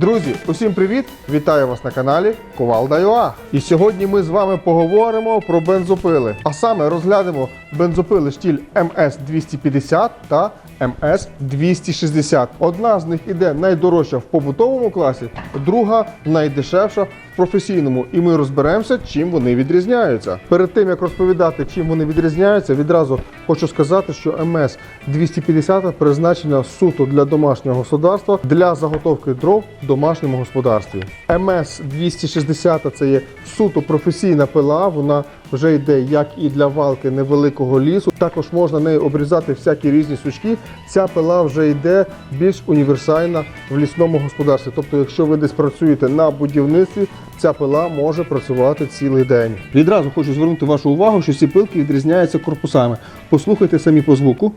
Друзі, усім привіт! Вітаю вас на каналі Ковалда.ua. І сьогодні ми з вами поговоримо про бензопили. А саме розглянемо бензопили штіль МС-250 та МС-260. Одна з них іде найдорожча в побутовому класі, друга найдешевша професійному. І ми розберемося, чим вони відрізняються. Перед тим як розповідати, чим вони відрізняються, відразу хочу сказати, що МС-250 призначена суто для домашнього господарства для заготовки дров в домашньому господарстві. МС-260 це є суто професійна пила. Вона вже йде як і для валки невеликого лісу. Також можна нею обрізати всякі різні сучки. Ця пила вже йде більш універсальна в лісному господарстві. Тобто, якщо ви десь працюєте на будівництві, ця пила може працювати цілий день. Відразу хочу звернути вашу увагу, що ці пилки відрізняються корпусами. Послухайте самі по звуку.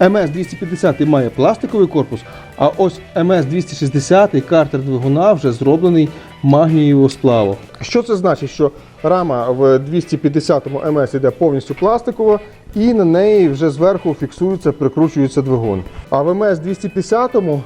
МС-250 має пластиковий корпус, а ось МС-260 картер двигуна вже зроблений магнієвого сплаву. Що це значить? Що рама в 250-му МС йде повністю пластикова, і на неї вже зверху фіксується, прикручується двигун. А в МС-250-му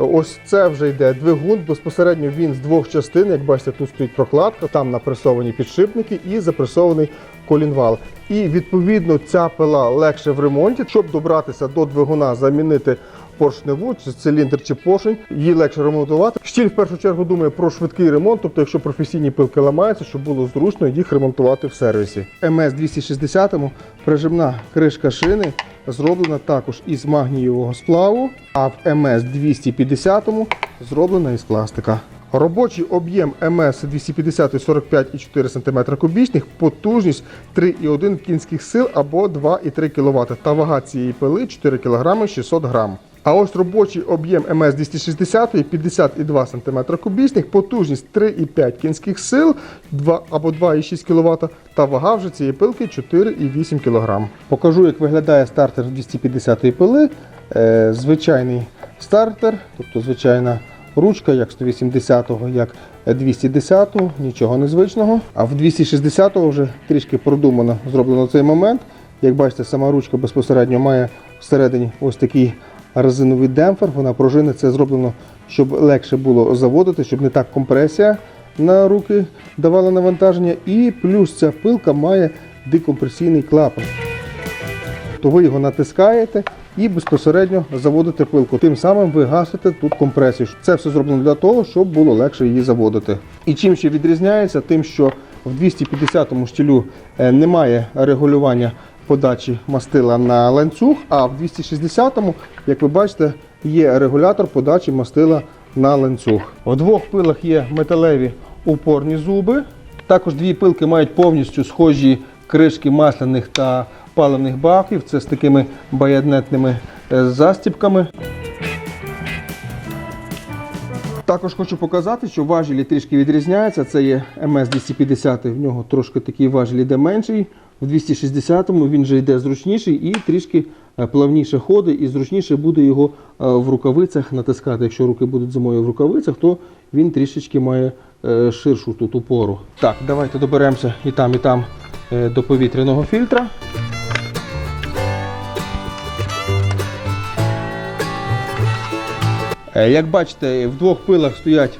Ось це вже йде двигун. Безпосередньо він з двох частин. Як бачите, тут стоїть прокладка, там напресовані підшипники і запресований колінвал. І відповідно ця пила легше в ремонті, щоб добратися до двигуна, замінити поршневу, чи циліндр, чи поршень, її легше ремонтувати. Штіль в першу чергу думає про швидкий ремонт, тобто, якщо професійні пилки ламаються, щоб було зручно їх ремонтувати в сервісі. МС 260 прижимна кришка шини зроблена також із магнієвого сплаву, а в МС 250 зроблена із пластика. Робочий об'єм МС 250 45,4 см кубічних, потужність 3,1 кінських сил або 2,3 кВт та вага цієї пили 4 кг 600 г. А ось робочий об'єм МС 260 52 см кубічних, потужність 3,5 кінських сил 2 або 2,6 кВт та вага вже цієї пилки 4,8 кг. Покажу, як виглядає стартер 250-ї пили. Е, звичайний стартер, тобто звичайна ручка, як 180-го, як 210-го, нічого незвичного. А в 260-го вже трішки продумано зроблено цей момент. Як бачите, сама ручка безпосередньо має всередині ось такий резиновий демпфер. Вона пружини це зроблено, щоб легше було заводити, щоб не так компресія на руки давала навантаження. І плюс ця пилка має декомпресійний клапан то ви його натискаєте і безпосередньо заводите пилку. Тим самим ви гасите тут компресію. Це все зроблено для того, щоб було легше її заводити. І чим ще відрізняється, тим, що в 250-му штілю е, немає регулювання подачі мастила на ланцюг, а в 260-му, як ви бачите, є регулятор подачі мастила на ланцюг. В двох пилах є металеві упорні зуби. Також дві пилки мають повністю схожі кришки масляних та паливних баків. Це з такими баянетними е, застіпками. Також хочу показати, що важілі трішки відрізняються. Це є МС-250, в нього трошки такий важіль йде менший. В 260-му він вже йде зручніший і трішки е, плавніше ходить, і зручніше буде його е, в рукавицях натискати. Якщо руки будуть зимою в рукавицях, то він трішечки має е, ширшу тут упору. Так, давайте доберемося і там, і там до повітряного фільтра. Як бачите, в двох пилах стоять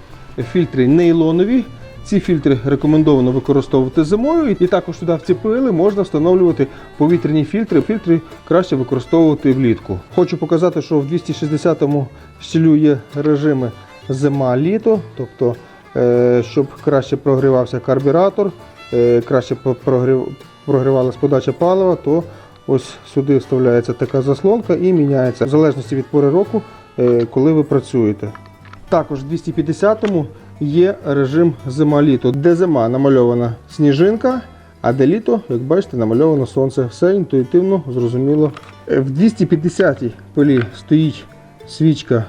фільтри нейлонові. Ці фільтри рекомендовано використовувати зимою, і також сюди в ці пили можна встановлювати повітряні фільтри. Фільтри краще використовувати влітку. Хочу показати, що в 260-му стілю є режими зима-літо, тобто, е, щоб краще прогрівався карбюратор, е, краще по- прогрів- прогрівалась подача палива, то ось сюди вставляється така заслонка і міняється в залежності від пори року, е, коли ви працюєте. Також в 250-му є режим зима-літо, де зима намальована сніжинка, а де літо, як бачите, намальовано сонце. Все інтуїтивно, зрозуміло. Е, В 250-й пилі стоїть свічка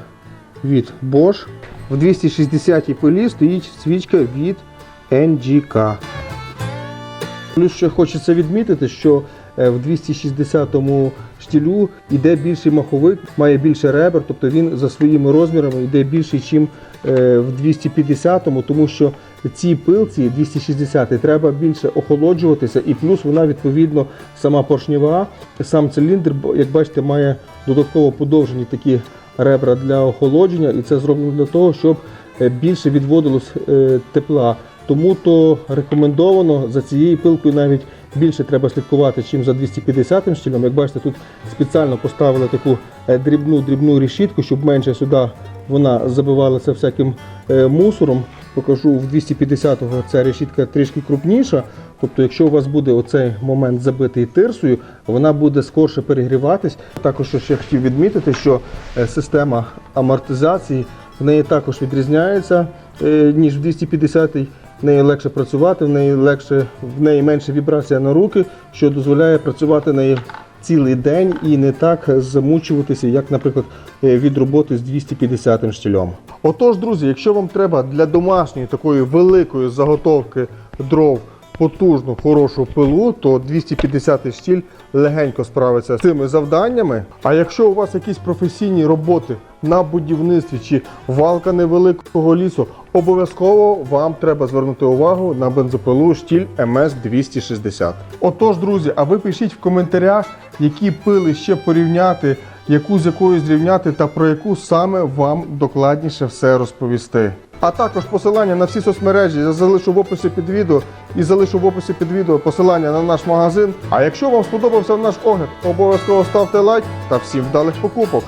від Bosch. В 260-й пилі стоїть свічка від NGK. Плюс ще хочеться відмітити, що е, в 260-му штілю йде більший маховик, має більше ребер, тобто він за своїми розмірами йде більший, ніж в 250-му, тому що цій пилці 260 треба більше охолоджуватися, і плюс вона відповідно сама поршнева, сам циліндр, як бачите, має додатково подовжені такі ребра для охолодження, і це зроблено для того, щоб е, більше відводилось е, тепла. Тому то рекомендовано за цією пилкою навіть більше треба слідкувати, чим за 250 штілем. Як бачите, тут спеціально поставили таку е, дрібну дрібну решітку, щоб менше сюди вона забивалася всяким е, мусором. Покажу в 250-го ця решітка трішки крупніша. Тобто, якщо у вас буде оцей момент забитий тирсою, вона буде скорше перегріватись. Також ще хотів відмітити, що е, система амортизації в неї також відрізняється е, ніж в 250-й. В неї легше працювати, в неї легше, в неї менше вібрація на руки, що дозволяє працювати нею цілий день і не так замучуватися, як, наприклад, е, від роботи з 250 штілем. Отож, друзі, якщо вам треба для домашньої такої великої заготовки дров потужну, хорошу пилу, то 250 штіль легенько справиться з цими завданнями. А якщо у вас якісь професійні роботи на будівництві чи валка невеликого лісу, обов'язково вам треба звернути увагу на бензопилу штіль МС 260. Отож, друзі, а ви пишіть в коментарях, які пили ще порівняти, яку з якою зрівняти та про яку саме вам докладніше все розповісти. А також посилання на всі соцмережі я залишу в описі під відео і залишу в описі під відео посилання на наш магазин. А якщо вам сподобався наш огляд, обов'язково ставте лайк та всім вдалих покупок.